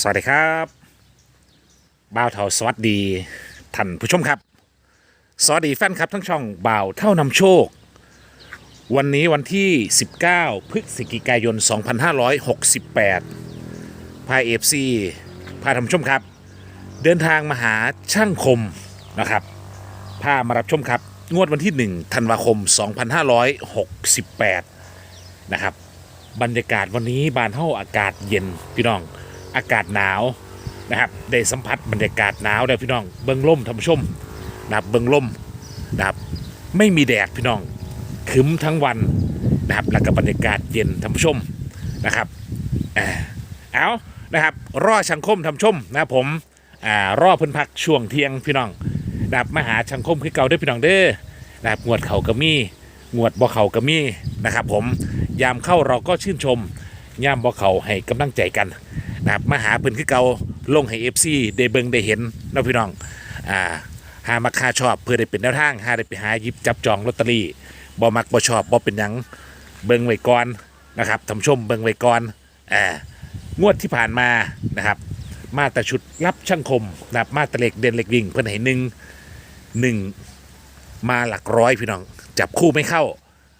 สวัสดีครับบ่าวเท่าสวัสดีท่านผู้ชมครับ สวัสดีแฟนครับทั้งช่องบ่าวเท่านำโชค วันนี้วันที่ 19 พฤศจิกายน 2568 พาเอฟซีพาท่านผู้ชมครับ เดินทางมาหาช่างคมนะครับ พามารับชมครับ งวดวันที่ 1 ธันวาคม 2568 นะครับ บรรยากาศวันนี้บานเท่าอากาศเย็นพี่น้อง อากาศหนาวนะครับได้สัมผัสบรรยากาศหนาวได้พี่น้องเบิ้องล่มท่านผู้ชมนะครับเบิ้องล่มนะครับไม่มีแดดพี่น้องครึ้มทั้งวันนะครับแล้วก็บรรยากาศเย็นท่านผู้ชมนะครับเอานะครับรอชังคมท่านผู้ชมนะผมอ่ารอเพิ่นพักช่วงเที่ยงพี่น้องนะครับมาหาชังคมคือเก่าได้พี่น้องเด้อนะครับงวดเขาก็มีงวดบ่อเขาก็มีนะครับผมยามเข้าเราก็ชื่นชมย่ามบ่อเขาให้กำลังใจกัน นะครับมาหาเพิ่นคือเก่าลงให้ FC ได้เบิ่งได้เห็นเนาะพี่น้องอ่าหามาค่าชอบเพื่อได้เป็นแนวทางหาได้ไปหาหยิบจับจองลอตเตอรี่บ่มักบ่ชอบบ่เป็นหยังเบิ่งไว้ก่อนนะครับท่านผู้ชมเบิ่งไว้ก่อนอ่างวดที่ผ่านมานะครับ มาแต่ชุดรับช่างคมนะครับมาแต่เหล็กเด่นเหล็กวิ่งเพิ่นให้หนึ่งหนึ่งมาหลักร้อยพี่น้อง จับคู่ไม่เข้า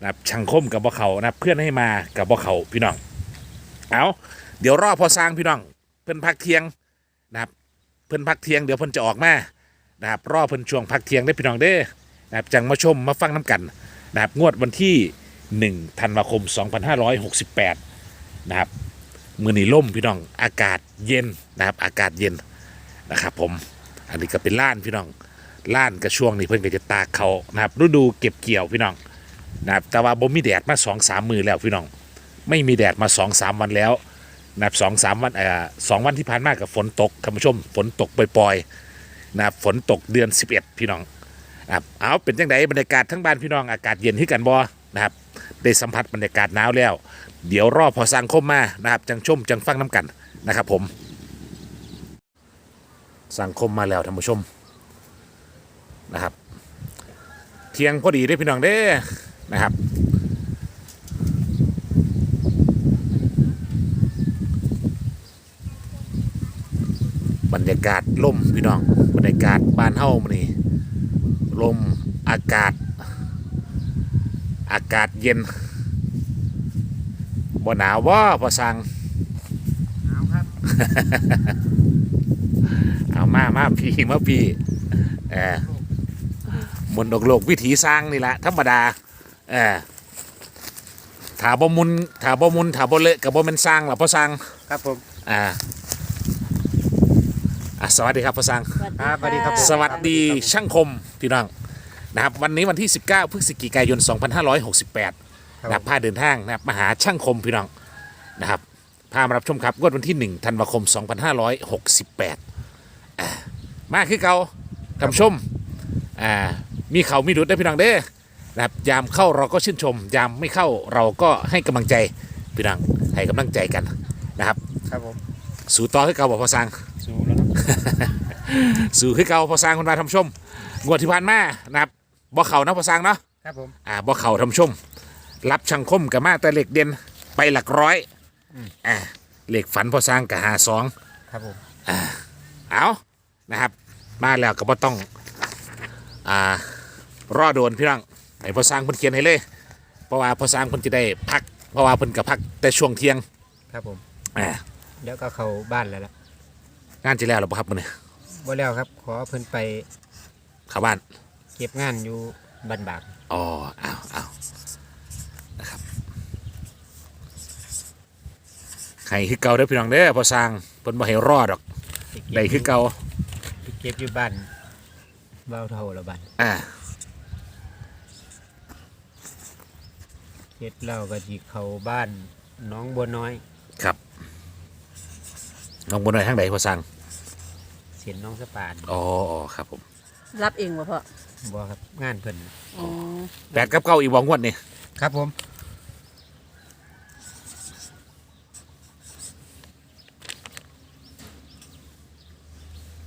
นะครับช่างคมกับบ่เขานะเพื่อนให้มากับบ่เขาพี่น้องเอา เดี๋ยวรอพอสร้างพี่น้อง เพิ่นพักเที่ยงนะครับเพิ่นพักเที่ยงเดี๋ยวเพิ่นจะออกมานะครับรอเพิ่นช่วงพักเที่ยงได้พี่น้องเด้อนะครับจังมาชมมาฟังน้ำกันนะครับงวดวันที่ 1 ธันวาคม 2568 นะครับมือนีล่มพี่น้องอากาศเย็นนะครับอากาศเย็นนะครับผมอันนี้ก็เป็นล้านพี่น้องล้านกระช่วงนี้เพิ่นก็จะตากเขานะครับฤดูเก็บเกี่ยวพี่น้องนะครับแต่ว่าบ่มีแดดมาสองสามมือแล้วพี่น้อง ไม่มีแดดมาสองสามวันแล้ว นะครับสองสามวันเอ่อสองวันที่ผ่านมากับฝนตกท่านผู้ชม ฝนตกปล่อยๆนะครับฝนตกเดือน 11 พี่น้องนะครับเอาเป็นจังไดบรรยากาศทั้งบ้านพี่น้องอากาศเย็นที่กันบ่นะครับได้สัมผัสบรรยากาศหนาวแล้ว เดี๋ยวรอพอสร้างคมมานะครับจังชมจังฟังน้ำกันนะครับผม สังคมมาแล้วท่านผู้ชมนะครับ เที่ยงพอดีได้พี่น้องเด้นะครับ บรรยากาศล่มพี่น้อง บรรยากาศบ้านเฮ้ามันนี่ลมอากาศ อากาศเย็นบ่หนาวว่าพอสั่งเอาครับ เอามามาพี่มาพี่เออมนต์ดอกโลกวิถีสร้างนี่แหละธรรมดาเออถาบ่มุนถาบ่มุนถาบ่เลอะกับบ่แม่นสร้างหรอพ่อสร้างครับผมอ่าอะ สวัสดีครับพ่อสร้างครับสวัสดีครับผมสวัสดีช่างคมพี่น้องนะครับวันนี้วันที่ 19พฤศจิกายน 2568นะครับพาเดินทางนะครับมาหาช่างคมพี่น้องนะครับพามารับชมครับงวดวันที่ 1 ธันวาคม 2568อ่ามาคือเก่าท่านผู้ชมอ่ามีเขามีดุดได้อพี่น้องเด้อนะครับยามเข้าเราก็ชื่นชม ยามไม่เข้าเราก็ให้กำลังใจพี่น้องให้กำลังใจกันนะครับครับผม สู่ต่อคือเก่าบอกพอสร้าง สูแล้วครับสู่คือเก่าพอสร้างคนมาทำชมงวดที่ผ่านมานะครับบ่เข่านะพอสร้างเนาะครับผม อ่าบ่เข่าทำชม รับช่างคมกับมาแต่เหล็กเด่นไปหลักร้อยอ่าเหล็กฝันพอสร้างกับหาสองครับผมเอานะครับมาแล้วก็บ่ต้องอ่ารอโดนพี่น้องให้พอสร้างเพิ่นเขียนให้เลย เพราะว่าพอสร้างเพิ่นจะได้พัก เพราะว่าเพิ่นกับพักแต่ช่วงเที่ยงครับผมอ่า เดี๋ยวก็เข้าบ้านแล้วล่ะงานจะแล้วหรือเปล่าครับมื้อนี้บ่แล้วครับ ขอเพิ่นไปเข้าบ้าน เก็บงานอยู่บ้านบากอ๋ออ้าวอ้าวนะครับให้คือเก่าเด้อพี่น้องเด้อพอสร้างเพิ่นบ่ให้รอดดอกไปเก็บได้คือเก่าไปเก็บอยู่บ้านเบาเท่าละบ้านอ่าเฮ็ดแล้วก็สิเข้าบ้านน้องบัวน้อย ครับ น้องบนหน่อยทางใดพอสร้างเสียนน้องสปานอ๋ออ๋อครับผมรับเองบ่พ่อบ่ครับงานเพิ่นอ๋อแปดกับเก้าอีกวงวดนี่ครับผม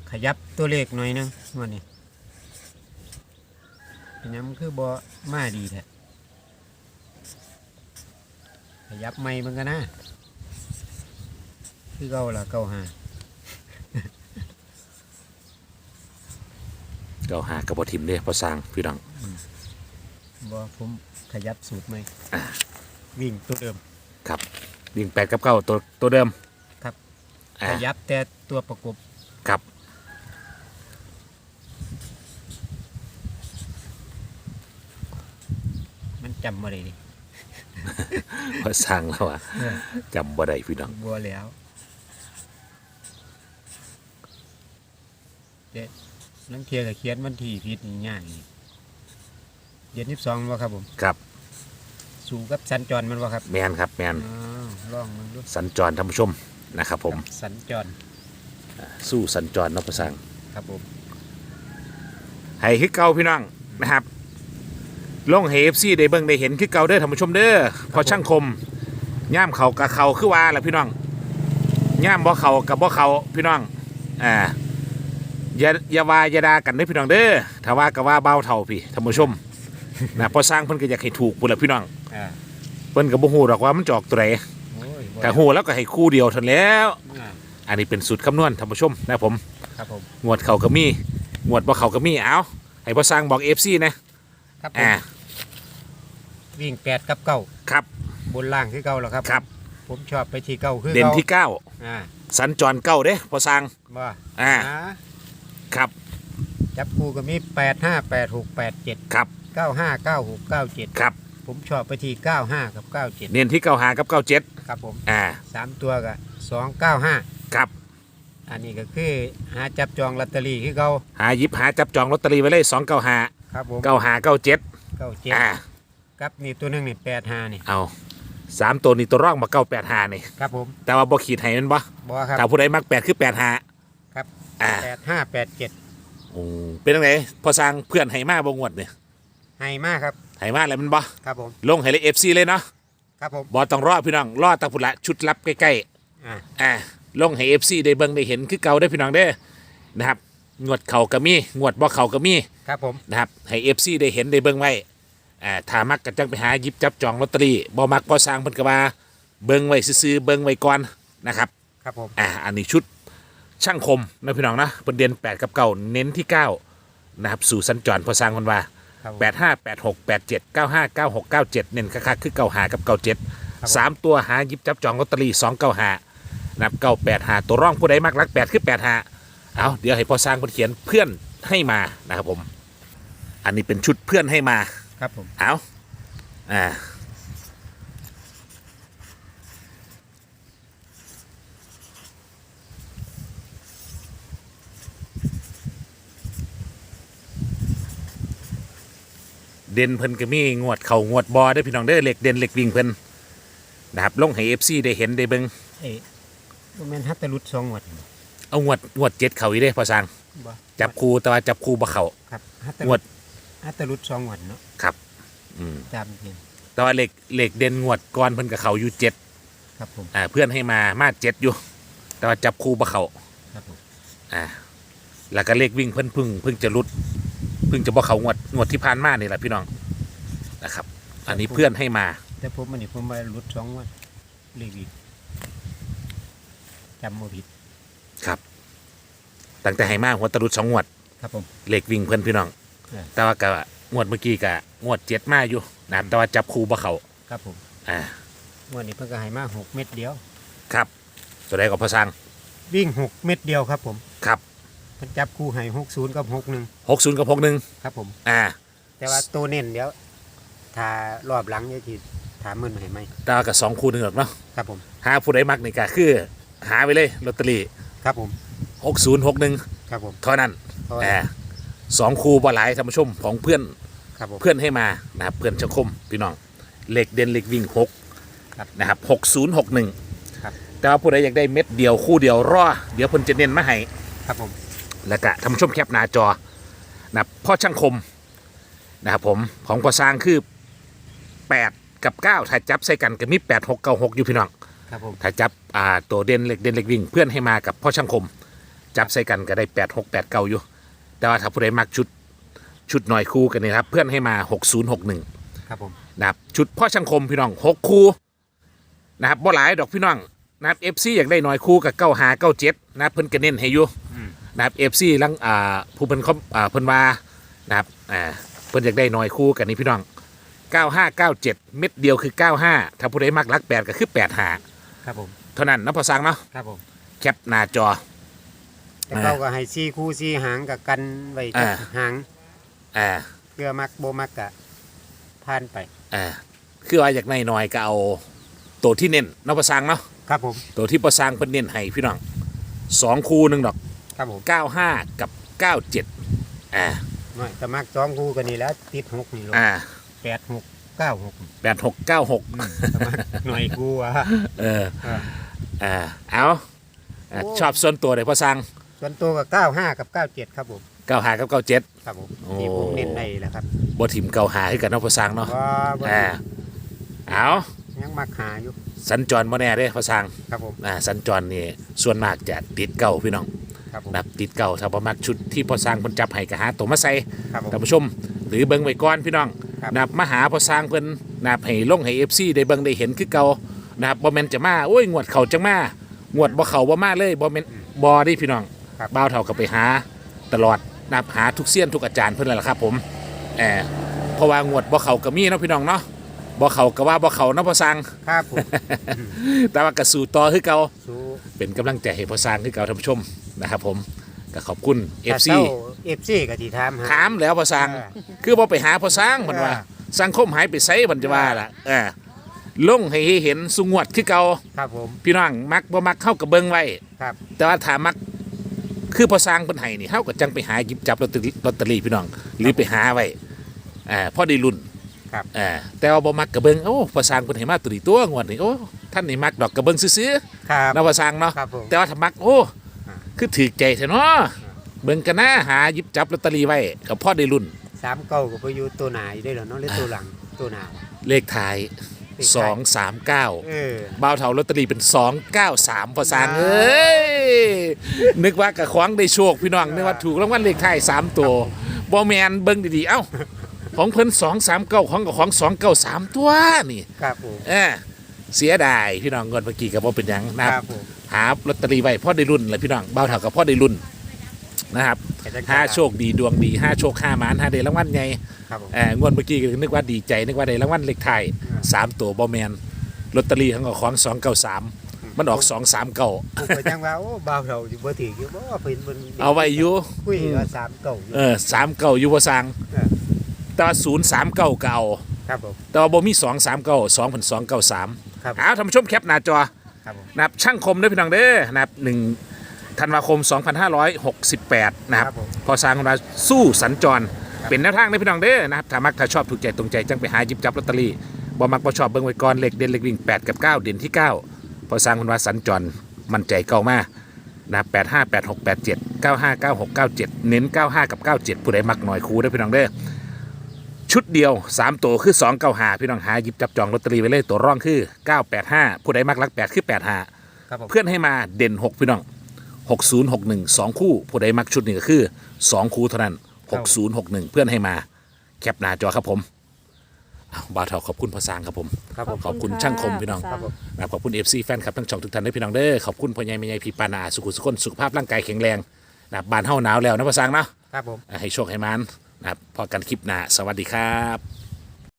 ขยับตัวเลขหน่อยนึงวันนี้เป็นหยังมันคือบ่มาดีแท้ขยับไม่มันก็นะ คือเก้าละเก้าหาเก้าหากับบทิมเด้พอสร้างพี่ดังบ่ผมขยับสูตรไหมวิ่งตัวเดิม ครับวิ่งแปดกับเก้าตัวตัวเดิมครับขยับแต่ตัวประกบครับมันจำบมาเลยพอสร้างแล้วอะจำบ่ได้พี่ดังบัวแล้ว เด็ดลังเทียกับเขียนวันที่ผิดนี่ยากอีกเดือนที่สองวะครับผมครับ สู่กับสัญจรมันวะครับแมนครับแมนอ้าวลองมันดูสัญจรท่านผู้ชมนะครับผมกับสัญจรสู้สัญจรเนาะพอสร้างครับผมให้คือเก่าพี่น้องนะครับลงเฮฟซีได้เบิ่งได้เห็นคือเก่าเด้อท่านผู้ชมเด้อพอช่างคมย่ามเขากับเขาคือว่าแหละพี่น้องย่ามบ่เขากับบ่เขาพี่น้องอ่า อย่าอย่าว่าอย่าด่ากันเด้อพี่น้องเด้อถ้าว่าก็ว่าเบาเท่าพี่ท่านผู้ชม นะพอสร้างเพิ่นก็อยากให้ถูกพุ่นละพี่น้องอ่า เพิ่นก็บ่ฮู้หรอกว่ามันจะออกตัวไหนโอ้ยบ่แต่ฮู้แล้วก็ให้คู่เดียวเท่านั้นแหล้ว อ่าอันนี้เป็นสูตรคำนวณท่านผู้ชมนะผม ครับผมงวดเขาก็มีงวดบ่เขาก็มี เอาให้พอสร้างบอก FC นะครับผมอ่าวิ่งแปดกับเก้าครับ บนล่างคือเก้าแล้วครับครับ ผมชอบไปที่เก้าคือเด่นก้าที่เก้าอ่าสัญจรเก้าเด้พอสร้างว่าอ่า อ่า ครับจับคู่ก็มีแปดห้าแปดหกแปดเจ็ดครับเก้าห้าเก้าหกเก้าเจ็ดครับ ผมชอบไปที่เก้าห้ากับเก้าเจ็ดเน้นที่เก้าหากับเก้าเจ็ดครับผมอ่าสามตัวก็สองเก้าห้าครับ อันนี้ก็คือหาจับจองลอตเตอรี่คือเก้าหาหยิบหาจับจองลอตเตอรี่ไว้เลยสองเก้าหาครับผมเก้าหาเก้าเจ็ดเก้าเจ็ดอ่าครับนี่ตัวหนึงนี่แปดห้านี่เอาสามตัวนี้ตัวร่องมาเก้าแปดหานี่ ครับผมแต่ว่าบ่ขีดให้มันบ่บอครับถ้าผู้ใดมักแปดคือแปดหา ครับ อ่าแปดห้าแปดเจ็ดอืมเป็นยังไงพอสร้างเพื่อนให้มาบ่งวดเนี่ยให้มากครับให้มาแล้วมันบ่ครับผมลงให้เลยเอฟซีเลยเนาะครับผมบ่ต้องรอพี่น้องรอแตะพุนละชุดลับใกล้อ่าๆอ่าลงให้เอฟซีได้เบิ่งได้เห็นคือเก่าได้อพี่น้องเด้อนะครับงวดเขาก็มีงวดบ่เขาก็มีครับผมนะครับให้เอฟซีได้เห็นได้เบิ่งไว้อ่าถ้ามักก็จังไปหาหยิบจับจองลอตเตอรี่บ่มักพอสร้างเพิ่นก็ว่าเบิ่งไว้ซื่อๆเบิ่งไว้ก่อนนะครับครับผมอ่าอันนี้ชุด ช่างคมนะพี่น้องนะประเด็น8กับ9เน้นที่9นะครับสู่สัญจรพอสร้างคนว่าครับผม8 5 8 6 8 7 9 5 9 6 9 7เน้นคักๆคือ9หากับ9ครับผม7 3ตัวหาหยิบจับจองลอตเตอรี่2 9หานับ9 8หาตัวร่องผู้ใดมักรัก8คือ8หาเอาเดี๋ยวให้พอสร้างเพิ่นเขียนเพื่อนให้มานะครับผม อันนี้เป็นชุดเพื่อนให้มาครับผมเอาอ่า เด่นเพิ่นก็มีงวดเข่างวดบอได้อพี่น้องเด้อเหล็กเด่นเหล็กวิ่งเพิ่นนะครับลงให้เอฟซีได้เห็นได้เบิ่งเอ๊ะบ่แม่นฮัตตะลุดสองงวด เอางวดงวดเจ็ดเข่าอีเด้อพอสร้างบ่ จับคูแต่ว่าจับคูบ่เข่า ครับฮัตตะงลุวดดฮัตตะลุดสองงวดเนาะครับอืมจำเพียงแต่ว่าเหล็กเหล็กเด่นงวดก่อนเพิ่นกับเขาอยู่เจ็ดครับผมอ่าเพื่อนให้มามาเจ็ดอยู่ แต่ว่าจับคูบ่เข่า ครับผมอ่าแล้วก็เลขวิ่งเพิ่นเพึ่งเพิ่งจะรุดเพิ่งจะบ่เขางวดงวดที่ผ่านมานี่แหละพี่น้องนะครับ อันนี้เพื่อนให้มา แต่ผมมันนี่ผมมาลุดสองงวดเลขอีกจำบ่ผิดครับ ตั้งแต่ให้มาหัวตะรุดสองงวด ครับผมเลขวิ่งเพิ่นพี่น้องเออแต่ว่าก็งวดเมื่อกี้ก็งวดเจ็ดมาอยู่นะครับแต่ว่าจับคูบ่เขาครับผมอ่างวดนี้เพิ่นก็ให้มาหกเม็ดเดียว ครับตัวใดก็พอสร้างวิ่งหกเม็ดเดียวครับผม ครับ เพิ่นจับคู่ให้หกศูนย์กับหกหนึ่งหกศูนย์กับหกหนึ่งครับผม อ่า แต่ว่าตัวเน้นเดี๋ยวถ้ารอบหลังเดี๋ยวทีถามมึนให้ไหมแต่ว่ากับสองคู่หนึ่งหรอกเนาะครับผมหาผู้ใดมักนี่ก็คือ หาไปเลยลอตเตอรี่ครับผมหกศูนย์หกหนึ่งครับผมเท่านั้นเพราะว่าอ่าสองคู่บ่หลายท่านผู้ชมของเพื่อนครับผม เพื่อนให้มานะครับเพื่อนชังคมพี่น้องเหล็กเด่นเหล็กวิ่งหกครับนะครับหกศูนย์หกหนึ่งครับ แต่ว่าผู้ใดอยากได้เม็ดเดียวคู่เดียวรอเดี๋ยวเพิ่นจะเน้นมาให้ ครับผม แล้วก็ท่านผู้ชมแคปหน้าจอนะครับพ่อช่างคมนะครับผมของพ่อสร้างคือ 8 กับ 9 ถ้าจับใส่กันก็มี 8 6 9 6 อยู่พี่น้องครับผมถ้าจับอ่าตัวเด่นเหล็กเด่นเหล็กวิ่ง เพื่อนให้มากับพ่อช่างคม จับใส่กันก็ได้ 8 6 8 9 อยู่ แต่ว่าถ้าผู้ใดมักชุดชุดหน่อยคู่กันนี่ครับเพื่อนให้มา 60 61ครับผมนะครับชุดพ่อช่างคมพี่น้องหกคู่นะครับบ่หลายดอกพี่น้องนะครับเอฟซีอยากได้หน่อยคู่กับเก้าหาเก้าเจ็ดนะครับเพิ่นก็เน้นให้อยู่ นะครับเอฟซีลังอ่าผู้เพิ่นเขาอ่าเพิ่นว่านะครับอ่าเพิ่นอยากได้หน่อยคู่กันนี่พี่น้อง 9597 เม็ดเดียวคือ 95 ถ้าผู้ใดมักรักแปดก็คือ8หาครับผมเท่านั้นนะพอสั่งเนาะครับผมแคปหน้าจอ แต่อ่าเขาก็ให้ซีคู่ซีหางกับกันไว้จักอ่า หางอ่าเพื่อมักโบมักกะผ่านไป อ่าคือว่าอยากได้หน่อยก็เอาตัวที่เน้นเนาะพอสั่งเนาะ ครับผมตัวที่พอสั่งเพิ่นเน้นให้พี่น้องสองคู่หนึงดอก ครับผม95กับ97อ่าไม่แต่มักสองคู่กันนี่แหล้วติดหกนี่ลงอ่าแปดหกเก้าหก8696แต่มักหน่อยคู่อะเอออ่าอ่าเอาอะโอ้ ชอบส่วนตัวเลยพอสั่งส่วนตัวกับเก้าห้ากับเก้าเจ็ดครับผม95กับ97ครับผมโอ้ ที่ผมเน้นในแหละครับบ่ถิ่มเก่าหาให้กันเนาะพอสั่งเนาะว่าบ่อ่าเอายังมักหาอยู่สัญจรบ่แน่เด้พอสั่งครับผม อ่าสัญจรนี่ส่วนมากจะติดเก่าพี่น้อง ครับผม นะครับติดเก่าถ้าบ่มักชุดที่พอสั่งเพิ่นจับให้ก็หาตัวมาใส่ครับผมท่านผู้ชม หรือเบิ่งไว้ก่อนพี่น้องครับ นะครับมาหาพอสั่งเพิ่นนะครับให้ลงให้ FC ได้เบิ่งได้เห็นคือเก่านะครับบ่แม่นจะมาโอ้ยงวดเข้าจังมางวดบ่เข้าบ่มาเลยบ่แม่นบ่เดิพี่น้องครับ บ่าวเท่าก็ไปหาตลอดนะครับหาทุกเสี้ยนทุกอาจารย์เพิ่นนั่นแหละครับผมแอบเพราะว่างวดบ่เข้าก็มีเนาะพี่น้องเนาะบ่เข้าก็ว่าบ่เข้าเนาะพอสั่งครับผมแต่ว่าก็สู้ต่อคือเก่า สู้เป็นกำลังใจให้พอสร้างคือเก่าท่านผู้ชม นะครับผมก็ขอบคุณ FC เอฟซีก็ที่ถามหา ถามแล้วพอสร้าง เออ คือบ่ไปหาพอสร้างมันว่าเออสังคมหายไปไสมันจะว่าล่ะเออลงให้เห็นสุงวดคือเก่าครับผม พี่น้องมักบ่มักเข้ากับเบิ่งไว้ ครับ แต่ว่าถ้ามักคือพอสร้างเพิ่นให้นี่เฮาก็จังไปหาหยิบจับลอตเตอรี่ลอตเตอรี่พี่น้อง หรือไปหาไว้อ่าพอได้ลุ้นครับ อ่าแต่ว่าบ่มักกับเบิ่งโอ้พอสร้างเพิ่นให้มาตัวนี้ตัวงวดนี้โอ้ท่านนี่มักดอกกับเบิ่งซื่อๆครับนะพอสร้างเนาะครับผม แต่ว่าถ้ามักโอ้อ่า คือถือใจเถอะเนาะเบิ่งกันนะหาหยิบจับลอตเตอรี่ไว้กับพ่อได้รุ่น สามเก้าก็ไปอยู่ตัวหนาอยู่ได้เหรอเนาะหรือตัวหลังตัวหนาเลขท้ายเลขท้าย 239 เออ บ่าวเถาลอตเตอรี่เป็น 293พอสร้างเอ้ย นึกว่ากับขวางได้โชคพี่น้อง นึกว่าถูกรางวัลเลขท้าย 3 ตัวบ่แมนเบิ่งดีๆ เอ้า ของเพิ่น239 ของกับของ 293 ตัวนี่ ครับผมเออเสียดายพี่น้องเงินเมื่อกี้ก็บ่เป็นหยังนะคครัรับบผม หาลอตเตอรี่ไว้พ่อได้รุ่นเลยพี่น้องบ่าวเถากับพ่อได้รุ่นนะครับแต่จะห้าโชคดีดวงดีห้าโชคห้าหมานห้าเดรางวัลไงครับผม เอองวดเมื่อกี้ก็นึกว่าดีใจนึกว่าได้รางวัลเลขไทายสามตัวบอแมนลอตเตอรี่ทั้งของสองเก้าสามมันออกสองสามเก้าผมก็จังว่าโอ้บ่าวเราอยู่บ่ถืออยู่บ่เพิ่นเพิ่นเอาไว้อยู่ คุยว่าสามเก้าอยู่ เออสามเก้าอยู่บ่สังเออแต่ว่าศูนย์สามเก้าเก่า ครับผม แต่ว่าบ่มีสองสามเก้าสองพันสองเก้าสามครับ เอาท่านผู้ชมแคปหน้าจอ ครับผมนะครับช่างคมด้วยพี่น้องเด้อนะครับหนึ่งธันวาคม 2568 นะครับผม พอสร้างของเราสู้สัญจร เป็นแนวทางในพี่น้องเด้อนะครับถ้ามักถ้าชอบถูกใจตรงใจจังไปหาหยิบจับลอตเตอรี่บ่มักบ่ชอบเบิ่งไว้ก่อนเลขเด่นเลขวิ่ง 8 กับ 9 เด่นที่ 9 พอสร้างคนว่าสัญจรมั่นใจเก่ามากนะครับ85 86 87 95 96 97 เน้น 95 กับ 97 ผู้ใดมักหน่อยคูได้อพี่น้องเด้อ ชุดเดียว 3 ตัวคือ 2 9 5พี่น้องหาหยิบจับจองลอตเตอรี่ไว้เลยตัวร่องคือ 985 ผู้ใดมักลัก 8 คือ85ครับผมเพื่อนให้มาเด่น 6 พี่น้อง 60 61 2 คู่ ผู้ใดมักชุดนี้ก็คือ 2 คู่เท่านั้น 60 61 เพื่อนให้มาแคปหน้าจอครับผมอ้าวบาวเทาขอบคุณพอสร้างครับผม ครับผม ขอบคุณช่างคมพี่น้องครับผม นะครับขอบคุณ FC แฟนครับทั้งช่องทุกท่านด้วยพี่น้องเด้อขอบคุณพ่อใหญ่แม่ใหญ่พี่ปานาสุขุสุขคนสุขภาพร่างกายแข็งแรงนะครับบานเฮาหนาวแล้วนะพอสร้างเนาะครับผม อะให้โชคให้มัน นะครับพอกันคลิปหน้าสวัสดีครับ